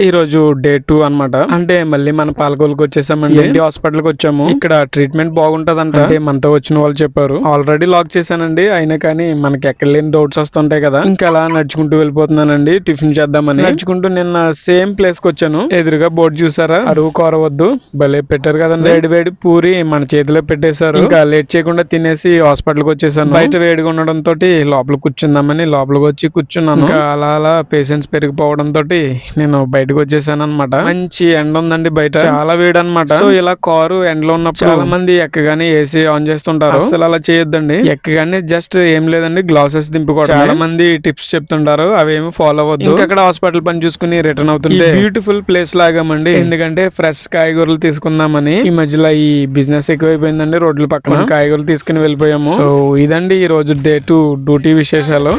ఈ రోజు day two అన్నమాట. అంటే మళ్ళీ మన పాలకొల్కి వచ్చేసామండి. ఎన్టీ హాస్పిటల్కి వచ్చాము ఇక్కడ ట్రీట్మెంట్ బాగుంటదంట. అంటే మనతో వచ్చిన వాళ్ళు చెప్పారు. ఆల్రెడీ లాక్ చేశానండి. అయినా కానీ మనకి ఎక్కడ లేని డౌట్స్ వస్తుంటాయి కదా. ఇంకా అలా నడుచుకుంటూ వెళ్ళిపోతున్నానండి. టిఫిన్ చేద్దామని. నడుచుకుంటూ నిన్న సేమ్ ప్లేస్కి వచ్చాను. ఎదురుగా బోర్డు చూసారా? అరువు కోరవద్దు. భలే పెట్టారు కదండి. వేడి వేడి పూరి మన చేతిలో పెట్టేశారు. ఇంకా లేట్ చేయకుండా తినేసి హాస్పిటల్కి వచ్చేసాను బయట వేడిగా ఉండడం తోటి లోపల కూర్చుందామని లోపలికి వచ్చి కూర్చున్నాను. ఇంకా అలా అలా పేషెంట్స్ పెరిగిపోవడం తోటి నేను బయటకు వచ్చేసాను అనమాట మంచి ఎండ ఉందండి బయట. చాలా వేడి అనమాట సో ఇలా కారు ఎండలో ఉన్నప్పుడు చాలా మంది ఎక్కగానే ఏసీ ఆన్ చేస్తుంటారు. అసలు అలా చేయొద్దండి. ఎక్కగానే జస్ట్ ఏం లేదండి గ్లాసెస్ దింపుకోవడం చాలా మంది టిప్స్ చెప్తుంటారు అవేమి ఫాలో అవ్వద్దు. అక్కడ హాస్పిటల్ పని చూసుకుని రిటర్న్ అవుతుంటే. బ్యూటిఫుల్ ప్లేస్ లాగామండి. ఎందుకంటే ఫ్రెష్ కాయగూరలు తీసుకుందామని ఈ మధ్యలో ఈ బిజినెస్ ఎక్కువైపోయిందండి రోడ్ల పక్కన కాయగూరలు తీసుకుని వెళ్ళిపోయాము. సో ఇదండి ఈ రోజు డే టు డ్యూటీ విశేషాలు.